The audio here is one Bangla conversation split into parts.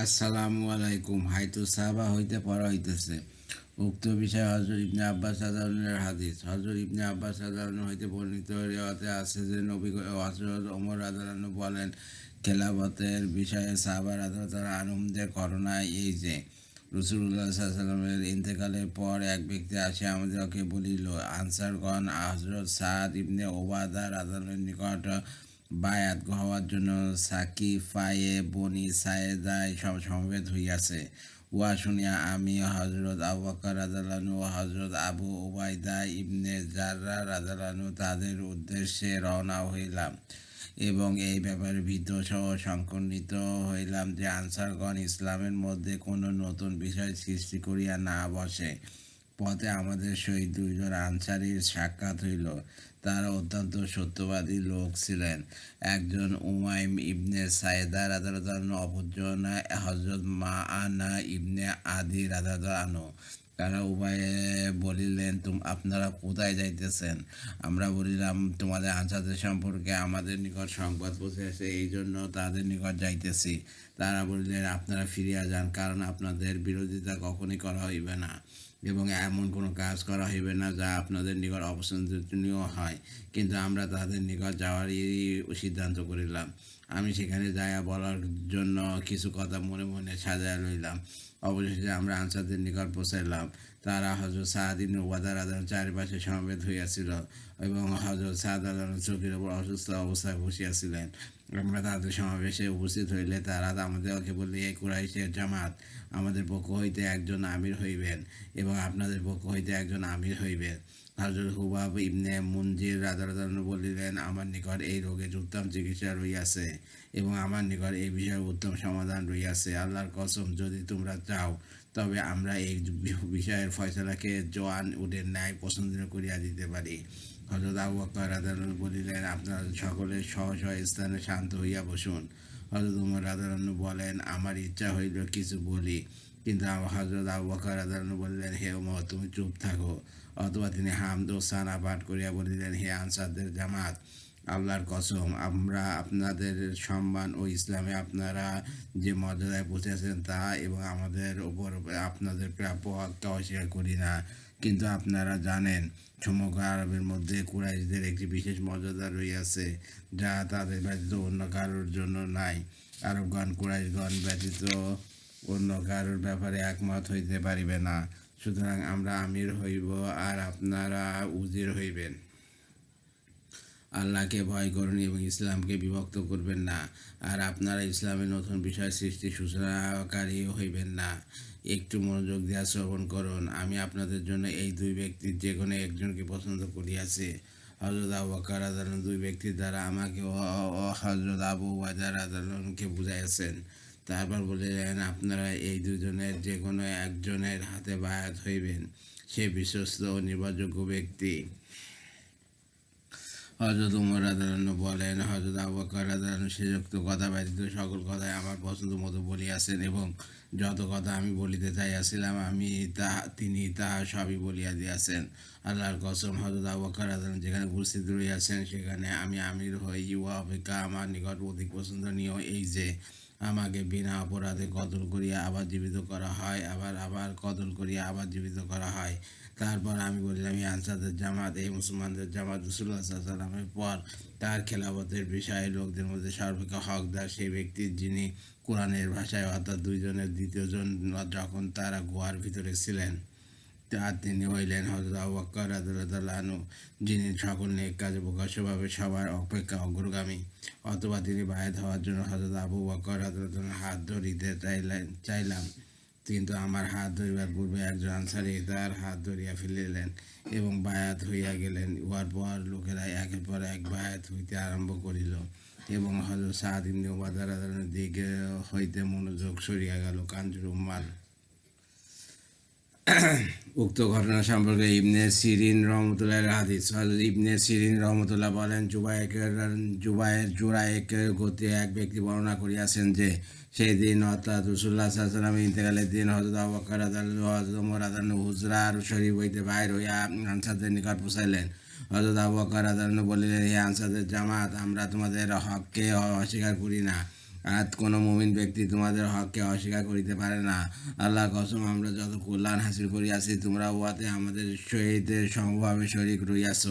আসসালামু আলাইকুম। হাইতু সাহাবা হইতে পড়া হইতেছে। উক্ত বিষয়ে হজর ইবনে আব্বাস সাধারণের হাদিস। হজর ইবনে আব্বাস সাধারণ হইতে বর্ণিত রেওয়াতে আছে যে নবী হজরত ওমর রাধারানু বলেন, খেলাফতের বিষয়ে সাহাবার আদালতার আনন্দের ঘটনা এই যে রসুল্লাহ সাল্লামের ইন্তেকালের পর এক ব্যক্তি আসে আমাদেরকে বলিল, আনসারগণ হজরত সাদ ইবনে ওবাদা রাধানের নিকট বায়াত হওয়ার জন্য সাকিফায়ে বনি সায়েদায় সব সমবেত হইয়াছে। উহা শুনিয়া আমি হজরত আবু বকর রাজালানু ও হজরত আবু ওবায়দা ইবনে জাররা রাজালানু তাদের উদ্দেশ্যে রওনা হইলাম এবং এই ব্যাপারে ভীত সহ সংকন্নিত হইলাম যে আনসারগণ ইসলামের মধ্যে কোনো নতুন বিষয় সৃষ্টি করিয়া না বসে। পথে আমাদের সহিত দুইজন আনসারির সাক্ষাৎ হইল। তারা অত্যন্ত সত্যবাদী লোক ছিলেন। একজন উমাইম ইবনে সাইদা রাদারাদান অপরজন হজরত মা আনা ইবনে আদি রাদাদানো তারা উভয়ে বলিলেন, তুম, আপনারা কোথায় যাইতেছেন? আমরা বলিলাম, তোমাদের আনসারদের সম্পর্কে আমাদের নিকট সংবাদ পৌঁছেছে এই জন্য তাদের নিকট যাইতেছি। তারা বলিলেন, আপনারা ফিরিয়া যান, কারণ আপনাদের বিরোধিতা কখনই করা হইবে না। এবং এমন কোনো কাজ করা হইবে না যা আপনাদের নিকট অপছন্দনীয় হয়। কিন্তু আমরা তাদের নিকট যাওয়ারই সিদ্ধান্ত করিলাম। আমি সেখানে যাইয়া বলার জন্য কিছু কথা মনে মনে সাজায় লইলাম। অবশেষে আমরা আনসারদের নিকট পৌঁছাইলাম। তারা হজরত সাহাদিন ওয়াদার আদান চারিপাশে সমবেত হইয়াছিল এবং হজরত সাদ আদান চোখের ওপর অসুস্থ অবস্থায় বসিয়াছিলেন। আমরা তাদের সমাবেশে উপস্থিত হইলে তারা আমাদেরকে বললে, এই কুরাইশের জামাত আমাদের পক্ষ হইতে একজন আমির হইবেন এবং আপনাদের পক্ষ হইতে একজন আমির হইবেন। হজরত হুবাব ইবনে মুনজির রাধারাধান বলিলেন, আমার নিকট এই রোগের উত্তম চিকিৎসা রইয়াছে এবং আমার নিকট এই বিষয়ে উত্তম সমাধান রইয়াছে। আল্লাহর কসম, যদি তোমরা চাও, তবে আমরা এই বিষয়ের ফয়সলাকে জোয়ান উডের ন্যায় পছন্দ করিয়া দিতে পারি। হজরত আবু বকর বলিলেন, আপনারা সকলে স্ব স্থানে শান্ত হইয়া বসুন। হজরত উমর রাধারণ বলেন, আমার ইচ্ছা হইল কিছু বলি। কিন্তু হজরত আবু বকর রাধারণ বললেন, হে উমর, তুমি চুপ থাকো। অথবা তিনি হামদ ও সানা পাঠ করিয়া বলিলেন, হে আনসারদের জামাত, আল্লাহর কসম, আমরা আপনাদের সম্মান ও ইসলামে আপনারা যে মর্যাদায় পৌঁছেছেন তা এবং আমাদের ওপর আপনাদের প্রাপ্য অস্বীকার করি না। কিন্তু আপনারা জানেন, সমগ্র আরবের মধ্যে কুরাইশদের একটি বিশেষ মর্যাদা রইয়াছে যা তাদের ব্যতীত অন্য কারোর জন্য নাই। আরবগণ, কুরাইশগণ ব্যতীত অন্য কারোর ব্যাপারে একমত হইতে পারিবে না। সুতরাং আমরা আমির হইব আর আপনারা উজির হইবেন। আল্লাহকে ভয় করুন এবং ইসলামকে বিভক্ত করবেন না। আর আপনারা ইসলামের নতুন বিষয় সৃষ্টি সূচনাকারী হইবেন না। একটু মনোযোগ দেওয়া শ্রবণ করুন। আমি আপনাদের জন্য এই দুই ব্যক্তির যে কোনো একজনকে পছন্দ করিয়াছি। হজরত আবু আদালন দুই ব্যক্তির দ্বারা আমাকে হজরত আবু ওয়াজার আদালনকে বুঝাইয়াছেন। তারপর বলিলেন, আপনারা এই দুজনের যে কোনো একজনের হাতে বায়াত হইবেন। সে বিশ্বস্ত ও নির্ভরযোগ্য ব্যক্তি। হজরত উমর আদালন বলেন হজরত আবাকর আদালন সেযুক্ত কথা ব্যতীত সকল কথাই আমার পছন্দ মতো বলিয়াছেন এবং যত কথা আমি বলিতে চাইয়াছিলাম আমি তা, তিনি তাহা সবই বলিয়া দিয়াছেন। আল্লাহর কসম হজরত আবাকর আদালন যেখানে উপস্থিত রইয়াছেন সেখানে আমি আমির হই। ইউয়া অপেক্ষা আমার নিকট অধিক পছন্দনীয় এই যে আমাকে বিনা অপরাধে কদল করিয়া আবার জীবিত করা হয়, আবার আবার কদল করিয়া আবার জীবিত করা হয়। তারপর আমি বললাম এই আনসারদের জামাত এই মুসলমানদের জামাত রসুল্লাহ সাল্লামের পর তার খেলাফতের বিষয়ে লোকদের মধ্যে সর্বাপেক্ষা হকদার সেই ব্যক্তির যিনি কোরআনের ভাষায় অর্থাৎ দুইজনের দ্বিতীয়জন যখন তারা গুহার ভিতরে ছিলেন। তিনি হইলেন হজরত রাদু যিনি সকল নেক কাজে প্রকাশ্যভাবে সবার অপেক্ষা অগ্রগামী, অথবা তিনি বায়াত হওয়ার জন্য হজরত আবু বকর রাদুল্লাহ হাত ধরিতে চাইলেন, চাইলাম। কিন্তু আমার হাত ধরিবার পূর্বে একজন আনসারি তার হাত ধরিয়া ফেলিলেন এবং বায়াত হইয়া গেলেন। উহার পর লোকেরা একের পর এক বায়াত হইতে আরম্ভ করিল এবং হজরত ওবাদার দিকে হইতে মনোযোগ সরিয়া গেল কাঞ্জুর উম্মার উক্ত ঘটনা সম্পর্কে ইবনে সিরিন রহমতুল্লাহ হাদিস। ইবনে সিরিন রহমতুল্লাহ বলেন জুবাইকের জুবাইয়ের জুরাইকের গতি এক ব্যক্তি বর্ণনা করিয়াছেন যে, সেই দিন অর্থাৎ রসুল্লাহ সাল্লাম ইন্তেকালের দিন হজরত আবাকার হজরত ওমর আদান হুজরা আর শরীফ হইতে বাইর হইয়া আনসারদের নিকট পোষাইলেন হজরত আবাকার আদান বলিলেন, হে আনসারদের জামাত, আমরা তোমাদের হককে অস্বীকার করি না। আর কোনো মুমিন ব্যক্তি তোমাদের হককে অস্বীকার করিতে পারে না। আল্লাহ কসম, আমরা যত কল্যাণ হাসিল করিয়াছি, তোমরা উহাতে আমাদের সহিত সমভাবে শরিক রইয়াছ।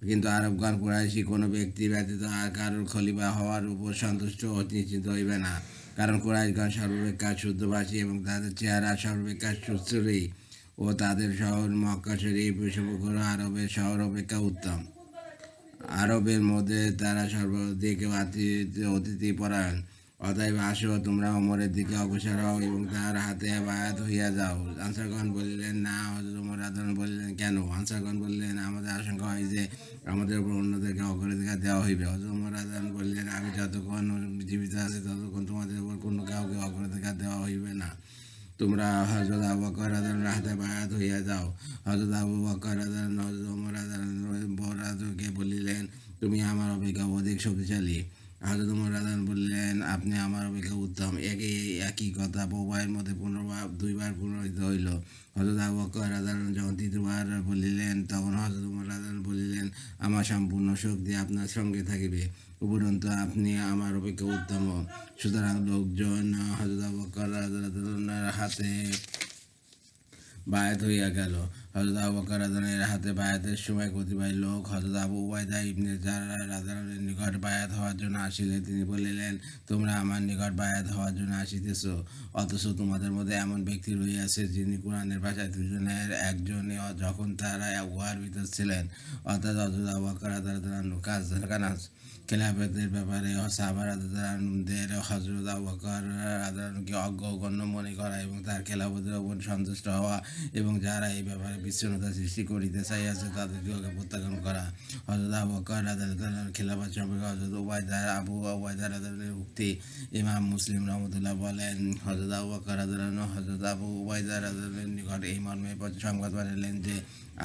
কিন্তু আরবগণ, কুরাইশি, কোনো ব্যক্তি ব্যতীত আর কারোর খলিফা হওয়ার উপর সন্তুষ্ট নিশ্চিত হইবে না। কারণ কুরাইশগণ সর্বাপেক্ষা শুদ্ধভাষী এবং তাদের চেহারা সর্বাপেক্ষা সুস্থরী ও তাদের শহর মক্কা শরীফ সমগ্র আরবের শহর অপেক্ষা উত্তম। আরবের মধ্যে তারা সর্বাধিক অতিথি পরায়ণ। অতএব আসো, তোমরা ওমরের দিকে অগ্রসর হও এবং তার হাতে বায়াত হইয়া যাও। আনসারগণ বলিলেন, না হজরত ওমর আদন বললেন, কেন? আনসারগণ বললেন, আমাদের আশঙ্কা হয় যে আমাদের উপর অন্যদেরকে অগ্রাধিকার দেওয়া হইবে। হজরত ওমর বললেন, আমি যতক্ষণ জীবিত আছি, ততক্ষণ তোমাদের উপর কোনো কাউকে অগ্রাধিকার দেওয়া হইবে না। তোমরা হজরত আবু বকর আদালন হাতে বায়াত হইয়া যাও। হজরত আবু বকর বলিলেন, তুমি আমার অপেক্ষা অধিক শক্তিশালী। হজরত আদালন বললেন, আপনি আমার অপেক্ষা উত্তম। একই একই কথা উভয়ের মধ্যে পুনর্বার দুইবার পুনরাবৃত্ত হইল। হজরত আবু বকর আদালন যখন তৃতীয়বার বলিলেন, তখন হজরত আদালন বলিলেন আমার সম্পূর্ণ শক্তি আপনার সঙ্গে থাকিবে। উপরন্তু আপনি আমার অপেক্ষা উত্তম। সুতরাং লোকজন হজরত হাতে বায়াত হইয়া গেল। হজরত আবু বকর রাদিয়াল্লাহু হাতে বায়াতের সময় কতিপয় লোক হজরত আবু উবাইদা ইবনে যারা রাদিয়াল্লাহু নিকট বায়াত হওয়ার জন্য আসিলে তিনি বলিলেন, তোমরা আমার নিকট বায়াত হওয়ার জন্য আসিতেছ, অথচ তোমাদের মধ্যে এমন ব্যক্তি রহিয়াছে যিনি কোরআনের ভাষায় দুজনের একজন যখন তারা উহার ভিতর ছিলেন। অর্থাৎ হজরত আবু বকর রাদিয়াল্লাহু কাজ কানাজ খেলাফতের ব্যাপারে সাহাবাদের হজরত আবকর রাদানকে অজ্ঞগণ্য মনে করা এবং তার খেলাফতের ওপর সন্তুষ্ট হওয়া এবং যারা এই ব্যাপারে বিচ্ছিন্নতা সৃষ্টি করিতে চাইয়াছে তাদেরকে প্রত্যাখ্যান করা। হজরত আবকর খেলাফত সম্পর্কে হজরত ওবায়দার আবু ওবায়দার উক্তি ইমাম মুসলিম রহমতুল্লাহ বলেন হজরত আবু বকর রাদান হজরত আবু ওবায়দার নিকট এই মর্মে সংবাদ পাঠালেন যে,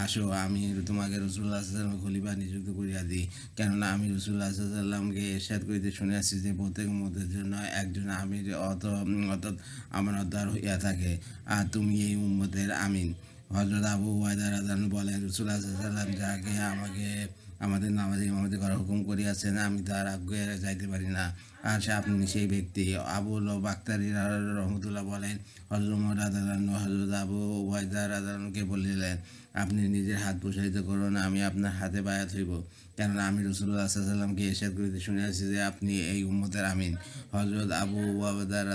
আসো, আমি তোমাকে রসুল্লাহ খলিফা নিযুক্ত করিয়া দিই। কেননা আমি রসুল্লাহ সাল্লামকে এরশাদ করিতে শুনিয়াছি যে প্রত্যেক মতের জন্য একজন আমির অত অর্থাৎ আমানতদার হইয়া থাকে। আর তুমি এই উম্মতের আমিন। হজরত আবু ওয়াইদার আদান বলেন রসুল্লাহ সাল্লাম যাকে আমাকে, আমাদের নামাজে ইমামতি করার হুকুম করিয়াছেন, আমি তার আগে যাইতে পারি না। আর সে আপনি সেই ব্যক্তি। আবুল বাক্তারি রহমতুল্লাহ বলেন হজরত রাদান হজরত আবু ওয়াইদার রাদানকে বলিলেন আপনি নিজের হাত প্রসারিত করুন, আমি আপনার হাতে বায়াত হইব। কেননা আমি রসুল্লাহ সাল্লামকে এরশাদ করিতে শুনে শুনিয়াছি যে আপনি এই উম্মতের আমিন। হজরত আবু ওয়াবাদার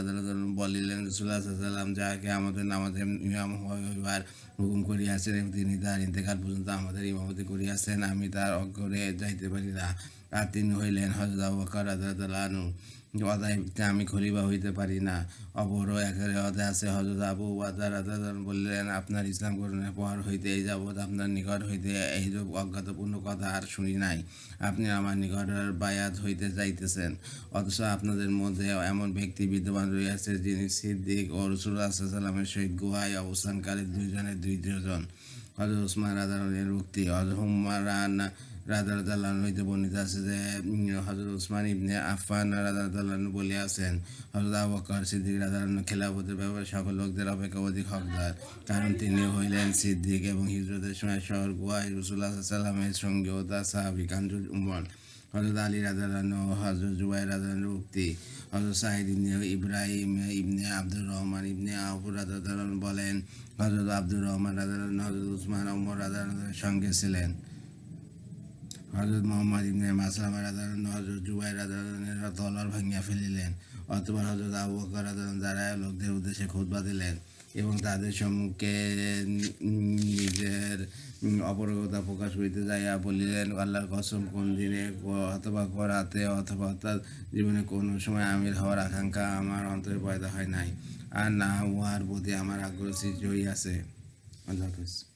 বলিলেন রসুল্লাহ সাল্লাম যাকে আমাদের নামাজের ইমাম হইবার হুকুম করিয়াছেন, এবং তিনি তার ইন্তেকাল পর্যন্ত আমাদের ইমামতি করিয়াছেন, আমি তার অগ্রে যাইতে পারি না। আর তিনি হইলেন হজরত আবু বকর রাদিয়াল্লাহু অদায়িত্বে আমি খলিফা হইতে পারি না। অপর একের অদে আছে হজরত আবু বাদার বললেন, আপনার ইসলাম গ্রহণের পর হইতে এই যাবৎ আপনার নিকট হইতে এইরূপ অজ্ঞাতপূর্ণ কথা আর শুনি নাই। আপনি আমার নিকট বায়াত হইতে যাইতেছেন। অথচ আপনাদের মধ্যে এমন ব্যক্তি বিদ্যমান রইয়াছে যিনি সিদ্দিক ও রসুল্লাহ সাল্লামের সহিত গুহায় অবস্থানকারী দুইজনের দুইজন হজরত উসমান রাজানের উক্তি হজরত হুমারান রাজা রাজাল্লাহ হইতে বর্ণিত আছে যে হজরত উসমান ইবনে আফান রাজা রাজাল্লাহ বলিয়াছেন হজরত আবু বকর সিদ্দিক রাজা খেলাফতের ব্যাপারে সকল লোকদের অপেক্ষা অধিক হকদার। কারণ তিনি হইলেন সিদ্দিক এবং হিজরতের সময় শহর গুয়াই রসুল্লাহ সাল্লামের সঙ্গে ও তার সাহাবি কাঞ্জুল উমর। হজরত আলী রাজালান হজরত জুবাই রাজালান উক্তি। হজরত সাহিদ ইবনে ইব্রাহিম ইবনে আব্দুর রহমান ইবনে আবুর রাজালান বলেন। হজরত আব্দুর রহমান রাজালান হজরত উসমান উমর রাজালানের সঙ্গে ছিলেন। হজরত মোহাম্মদ ইবনে মাসলামা রাদান হজরত জুবাই রাদানের তলর ভাঙিয়া ফেলিলেন অথবা হজরত আবু বকর রাদান দ্বারা লোকদের উদ্দেশ্যে খুতবা দিলেন এবং তাদের সম্মুখে নিজের অপরগতা প্রকাশ করিতে যাইয়া বলিলেন, আল্লাহর কসম কোন দিনে অথবা করাতে অথবা অর্থাৎ জীবনে কোনো সময় আমির হওয়ার আকাঙ্ক্ষা আমার অন্তরে পয়দা হয় নাই। আর না উহার প্রতি আমার আগ্রহ সৃষ্টি হইয়াছে। আল্লাহ হাফিজ।